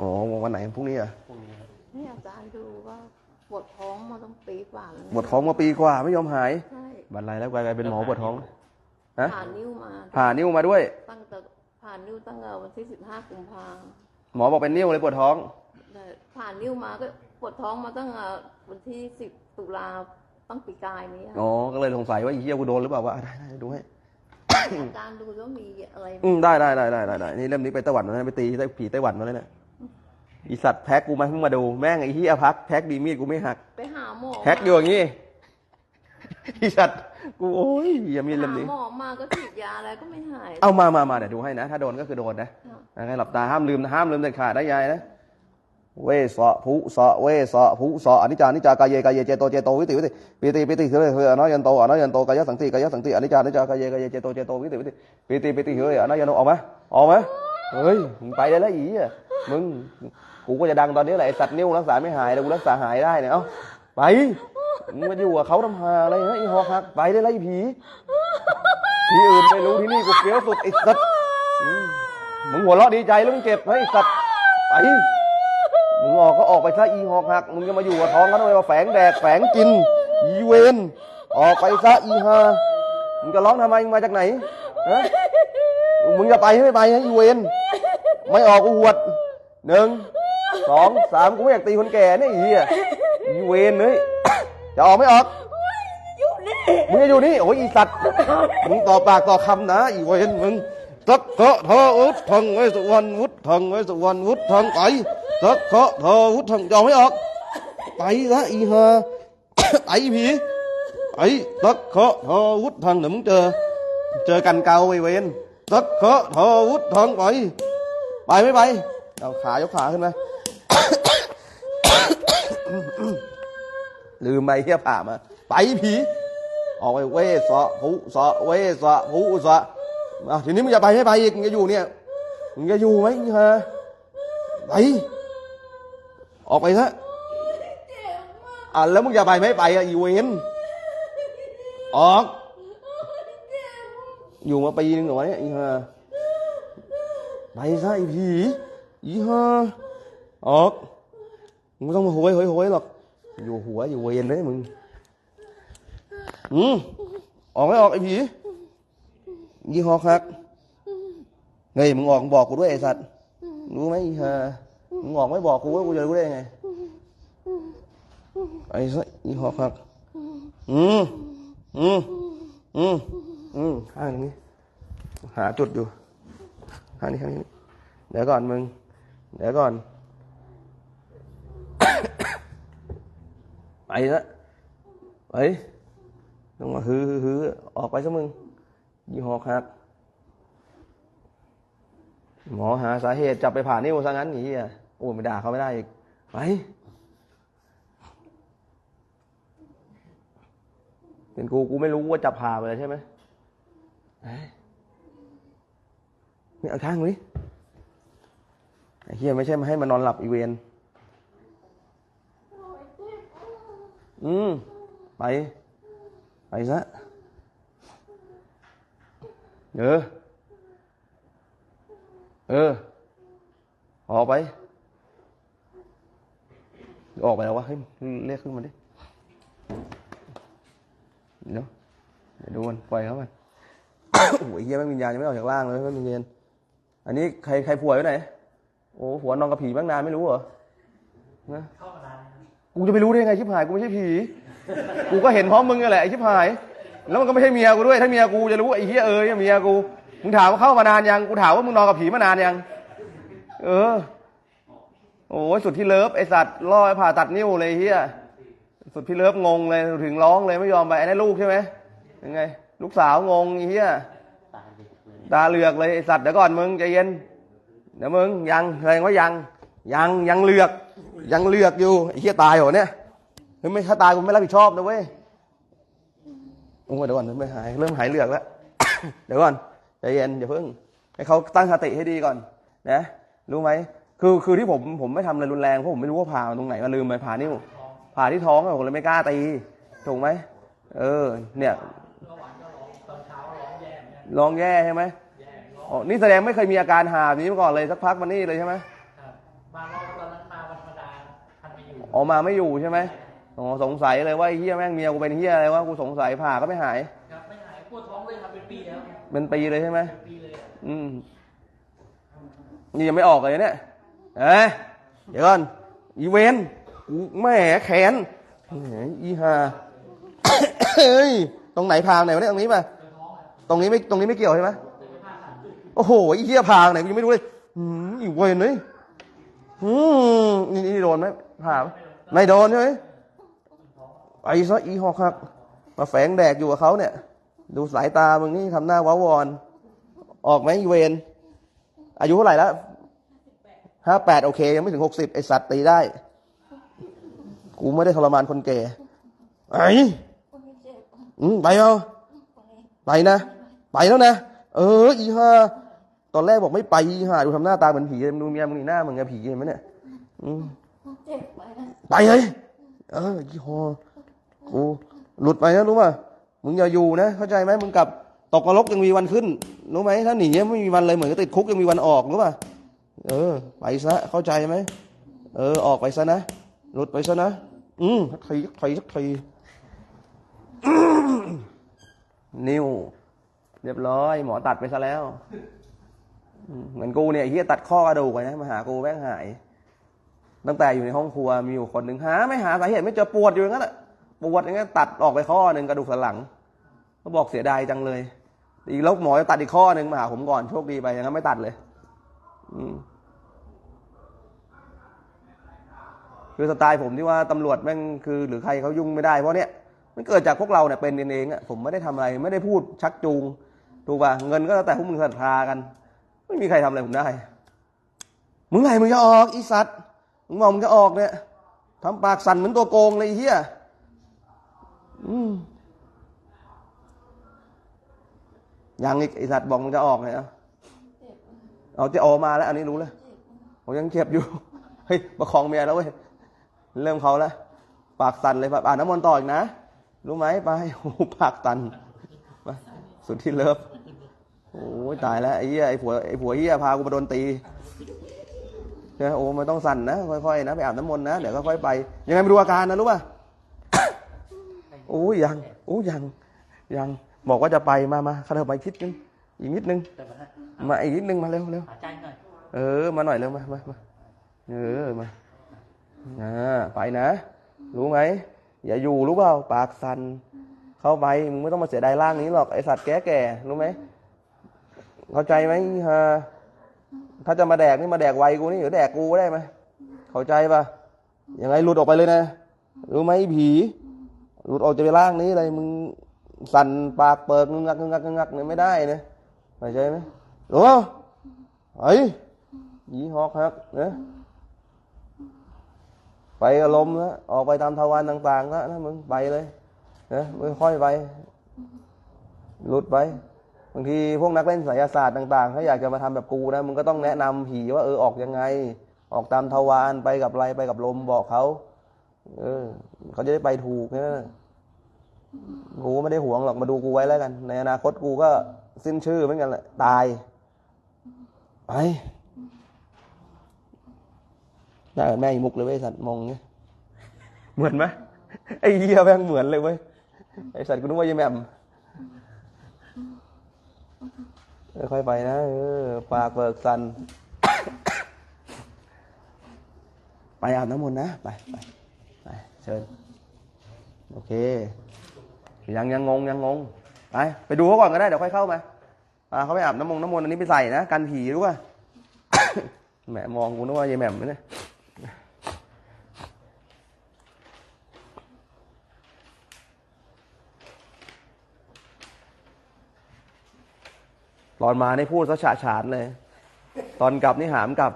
อ๋อวันไหนพรุ่งนี้เหรอะพรุ่งนี้ครับนี่อาจารย์ดูว่าปวดท้องมาต้องปีกว่าแล้วนะปวดท้องมาปีกว่าไม่ยอมหายใช่บันไรแล้วกลายเป็นหมอปวดท้องฮะผ่านนิ้วมาผ่านิ้วมาด้วย ตั้งแต่ผ่านนิ้วตั้งแต่วันที่สิบห้ากุมภาหมอบอกเป็นนิ้วเลยปวดท้อง แต่ผ่านนิ้วมาก็ปวดท้องมาตั้งแต่วันที่สิบตุลาตั้งปีกายนี้อะอ๋อก็เลยสงสัยว่าอีเหี้ยกูโดนหรือเปล่าวะได้ได้ดูให้ อาจารย์ดูว่ามีอะไรอืมได้ได้ได้ได้ได้ได้นี่เล่มนี้ไปไต้หวันมาแล้วไปตีไต้ผีไต้หวันมาแล้วเนี่ย อีสัตว์แพ็กกูมาเพิ่งมาดูแม่งไอ้เหี้ยพักแพ็กดีมีดกูไม่หัก ไปหาหมอแพ็กอยู่อย่างงี้อีสัตว์กูโอ้ยอย่ามีหาเล่มนี้หมอมาก็ฉีดยาอะไรก็ไม่หายเอามามามาเดี๋ยวดูให้นะ ถ้าโดนก็คือโดนนะค่ะให้หลับตาห้ามลืมนะห้ามลืมเด็ดขาดได้ยายนะ เวสะภุสะเวสะภุสะอนิจจานิจจากายเยกายเยเจโตเจโตวิติวิติปิติปิติเฮยเฮยอนัยันโตอนัยันโตกายสังติกายสังติอนิจจานิจจากายเยกายเยเจโตเจโตวิติวิติปิติปิติเฮยอนัยันโตออกมาออกมาเฮ้ยมึงไปได้แล้วอีอะมึง กูก็จะดังตอนนี้แหละไอสัตว์นิ้วรักษาไม่หายแต่กูรักษาหายได้เนี่ยเอ้าไปมึงมาอยู่กับเขาทำหาอะไรนะไอ้หอกหักไปได้ไอ้ผีที่อื่นไม่รู้ที่นี่กูเฟี้ยวสุดไอ้สัตว์มึงหัวเราะดีใจแล้วมึงเจ็บไอ้สัตว์ไปมึงออกก็ออกไปซะอีหอกหักมึงจะมาอยู่กับท้องเขาทำไมมาแฝงแดกแฝงกินอีเวนออกไปซะอีฮามึงจะร้องทำไมมึงมาจากไหนฮะมึงจะไปให้ไม่ไปฮะอีเวนไม่ออกกูหวดหนึ่ง สองสามกูไม่อยากตีคนแก่เนี่ยไอเหียอีเวนเฮ้ยจะออกไม่ออกมึงจะอยู่นี่โอ้ยอีสัตว์มึงต่อปากต่อคำนะ อีเวนมึงสักเคาะทอวุฒทังไว้สุวรรณวุฒทังไว้สุวรรณวุฒทังไปสักเคาะทอวุฒทังยอมไม่ออกไปละอีฮาไอผีไอสักเคาะทอวุฒทังเดี๋ยวมึงเจอ เจอกันเกาไอเวนสักเคาะทอวุฒทังไปไปไม่ไปเอาขายกขาขึ้นมา ลืมไปเฮียผ่ามา ไปผีออกไปเวสะภูสะเวสะภูสะอะทีนี้มึงจะไปไม่ไปอีกมึงจะอยู่เนี่ยมึงจะอยู่ไหมฮะไปออกไปซะอะแล้วมึงจะไปไม่ไปอะอีเวนออก อยู่มาปีนึงเหรอวะเนี่ยอีฮะไปซะอีผีอีฮะออกมึงไม่ต้องมาโหยโหยโหยหรอก อยู่หัวอยู่เวนเลยมึง อืมออกไม่ออกไอ้ผียี่ห้อคักเฮ้ยมึงออกบอกกูด้วยไอ้สัตว์รู้ไหมอีห่ามึงออกไม่บอกกูว่ากูจะรู้ได้ไงไอ้สัตว์ยี่ห้อคักอืมอืมอืมอืมข้างนี้หาจุดอยู่ข้างนี้ข้างนี้เดี๋ยวก่อนมึง เดี๋ยวก่อน ไปละไปต้องมาฮือฮือฮือออกไปซะมึงยี่ห้อครับหมอหาสาเหตุจับไปผ่านิ้วซะงั้นนี่อะโอ้ไม่ด่าเขาไม่ได้อีกไปเป็นกูกูไม่รู้ว่าจับผ่าไปเลยใช่ไหมเนี่เอาข้างนี้ไอ้เฮียไม่ใช่มาให้มานอนหลับอีเวน อืม ไป ไปซะ เออ เออ ออกไป ออกไปแล้ววะ เฮ้ย เรียกขึ้นมาดิ เดี๋ยวเดี๋ยวดูมันปล่อยเขามันโอ้ยเฮียแม่งวิญญาณยังไม่ออกจากร่างเลยแม่งวิญญาณอันนี้ใครใครผัวอยู่ไหน โอ้ผัวนอนกับผีบ้างนานไม่รู้เหรอนะ กูจะไปรู้ได้ไงชิบหายกูไม่ใช่ผี กูก็เห็นพร้อมมึงนั่นแหละไอ้ชิบหาย แล้วมันก็ไม่ใช่เมียกูด้วย ถ้าเมียกูจะรู้ไอ้เฮียเอ้ยเมียกู มึงถามว่าเข้ามานานยัง กูถามว่ามึงนอนกับผีมานานยัง เออ โอ้ยสุดที่เลิฟไอสัตว์ล่อผ่าตัดนิ้วเลยเฮียสุดที่เลิฟงงเลยถึงร้องเลยไม่ยอมไปไอ้นั่นลูกใช่ไหมยังไง ลูกสาวงงไอ้เฮียตาเลยตาเหลือกเลยไอสัตว์เดี๋ยวก่อนมึงใจเย็น เดี๋ยวมึงยังแสดงว่ายัง ยังยังเหลือก ยังเลือกอยู่ไอ้เฮียตายเหรอเนี่ยเฮ้ยไม่ถ้าตายกูไม่รับผิดชอบนะเว้ยโอ้เดี๋ยวก่อนไม่หายเริ่มหายเลือกแล้ว เดี๋ยวก่อนใจเย็นอย่าเพิ่ง ให้เขาตั้งสติให้ดีก่อน นะ รู้ไหมคือคือที่ผมผมไม่ทำอะไรรุนแรงเพราะผมไม่รู้ว่าผ่าตรงไหนมาลืมไปผ่านิ้วผ่าที่ท้องผมเลยไม่กล้าตีถูกไหมเออ เนี่ยร้องแย่ใช่ไหมอ๋อนี่แสดงไม่เคยมีอาการหาแบบนี้มาก่อนเลยสักพักมันนี่เลยใช่ไหม ครับมารอบ ออกมาไม่อยู่ใช่ไหมอ๋อสงสัยเลยว่าไอ้เฮียแม่งเมียกูเป็นเฮียอะไรวะกูสงสัยผ่าก็ไม่หายครับไม่หายปวดท้องเลยครับเป็นปีแล้วเป็นปีเลยใช่ไหมเป็นปีเลยอะอืมนี่ยังไม่ออกเลยเนี่ยเอ้ยเดี๋ยวก่อนอีเวนกูแหม่แขนแหมอีห่าเฮ้ยตรงไหนพางไหนวะเนี่ยตรงนี้ป่ะตรงนี้ไม่ตรงนี้ไม่เกี่ยวใช่ไหมโอ้โหอีเหี้ยพางไหนกูยังไม่รู้เลยอืมอีเวนเลย อืมนี่นี่โดนไหมผ่าไหมไม่โดนใช่ไหมไปซะอีหอกหักมาแฝงแดกอยู่กับเขาเนี่ย ดูสายตามึงนี่ทำหน้าว้าวอน ออกไหมอีเวนอายุเท่าไหร่แล้วห้าแปดโอเค ยังไม่ถึงหกสิบไอสัตว์ตีได้ กูไม่ได้ทรมานคนแก่ไอ้อืมไปเอาไปนะ ไปแล้วนะ เออ อีห่า ตอนแรกบอกไม่ไปอีห่าดูทำหน้าตาเหมือนผีเลยมึงดูเมียมึงนี่หน้ามึงกับผีเห็นไหมเนี่ยอืมเจ็บไปนะไปเลยเออยี่ห้อกูหลุดไปนะรู้ป่ะมึงอย่าอยู่นะ เข้าใจไหมมึงกลับตกนรกยังมีวันขึ้นรู้ไหมถ้าหนีไม่มีวันเลยเหมือนกับติดคุกยังมีวันออกรู้ป่ะเออ ไปซะเข้าใจไหมเออ ออกไปซะนะหลุดไปซะนะอืมสักทีสักทีสักทีนิ้วเรียบร้อย หมอตัดไปซะแล้ว เหมือนกูเนี่ยเฮียตัดข้อกระดูกไปนะมาหากูแม่งหาย ตั้งแต่อยู่ในห้องครัวมีอยู่คนหนึ่งหา ไม่หาสาเหตุไม่เจอปวดอยู่อย่างนั้นแหละปวดอย่างนั้นตัดออกไปข้อหนึ่งกระดูกสันหลังก็บอกเสียดายจังเลย อีกแล้วหมอจะตัดอีกข้อหนึ่งมาหาผมก่อนโชคดีไปอย่างนั้นไม่ตัดเลย อืมคือสไตล์ผมที่ว่าตำรวจแม่งคือ หรือใครเขายุ่งไม่ได้เพราะเนี้ยมันเกิดจากพวกเราเนี่ยเป็นเองอะผมไม่ได้ทำอะไร ไม่ได้พูดชักจูงถูกป่ะเงินก็แล้วแต่พวกมึงศรัทธากัน ไม่มีใครทำอะไรผมได้ มึงไหนมึงจะออกอีสัตว์ มึงบอกมึงจะออกเนี่ยทำปากสั่นเหมือนตัวโกงเลยเฮียอืมยังอีกไอสัตว์บอกมึงจะออกเลยนะเอาจะออกมาแล้ว อันนี้รู้แล้วผมยังเจ็บอยู่ เฮ้ยประคองเมียแล้วเว้ย เริ่มเขาแล้วปากสั่นเลยแบบอ่านน้ำมนต์ต่ออีกนะ รู้ไหมไปโอ้ปากสั่นไปสุดที่เลิฟ อ้ยตายแล้วไอ้เหี้ยไอ้ผัวไอ้ผัวเหี้ยพากูมาโดนตีนะโอ้ไม่ต้องสั่นนะค่อยๆนะไปอาบน้ำมนต์นะเดี๋ยวก็ค่อยไป ยังไงไม่รู้อาการนะรู้ป่ะโอ้ยยังโอ้ยยังยังบอกว่าจะไปมามาข้าเถอะไปคิดนึงอีกนิดนึงมาอีกนิดนึงมาเร็วเร็วเออ มาหน่อยเร็วมามามาเออมาอ่าไปนะ รู้ไหมอย่าอยู่รู้เปล่าปากสั่นเข้าไปมึงไม่ต้องมาเสียดายร่างนี้หรอกไอสัตว์แก่แก่ๆรู้ไหม เข้าใจไหมฮะถ้าจะมาแดกนี่มาแดกไวกูนี่หรือแดกกูได้ไหมเข้าใจปะยังไงหลุดออกไปเลยนะรู้ไหมผี หลุดออกจากร่างนี้เลยมึงสั่นปากเปิดงึงงักงึงงักงึงงักเนี่ยไม่ได้นะเข้าใจไหมรู้เปล่าไอ้ยีหอกฮักนะไปอารมณ์นะออกไปตามทวารต่างๆนะนะมึงไปเลยนะมึงค่อยไปหลุดไป บางทีพวกนักเล่นไสยศาสตร์ต่างๆเขาอยากจะมาทำแบบกูนะมึงก็ต้องแนะนำผีว่าเออออกยังไง ออกตามทวารไปกับอะไรไปกับลมบอกเขาเออเขาจะได้ไปถูกนะกูไม่ได้หวงหรอกมาดูกูไว้แล้วกัน ในอนาคตกูก็สิ้นชื่อเหมือนกันแหละตายไปหน้าเหมือนแม่อีมุกเลยเว้ยสัตว์มองเงี้ยเหมือนไหมไอ้เหี้ยแม่งเหมือนเลยเว้ยไอ้สัตว์กูนึกว่ายี่แหม่ม ค่อยๆไปนะเออปากเบิกสัน ไปอาบน้ำมนต์นะ ไปไปไปเชิญ โอเค ยังยังงงยังงง ไป ไปดูเขาก่อนก็ได้ เดี๋ยวค่อยเข้ามาพาเขาไปอาบน้ำมงน้ำมนต์อันนี้ไปใส่นะ กันผีรู้ป่ะแหมมองกูนึกว่ายายแหม่มไหมเนี่ย ตอนมานี่พูดซะฉะฉานเลย ตอนกลับนี่หามกลับ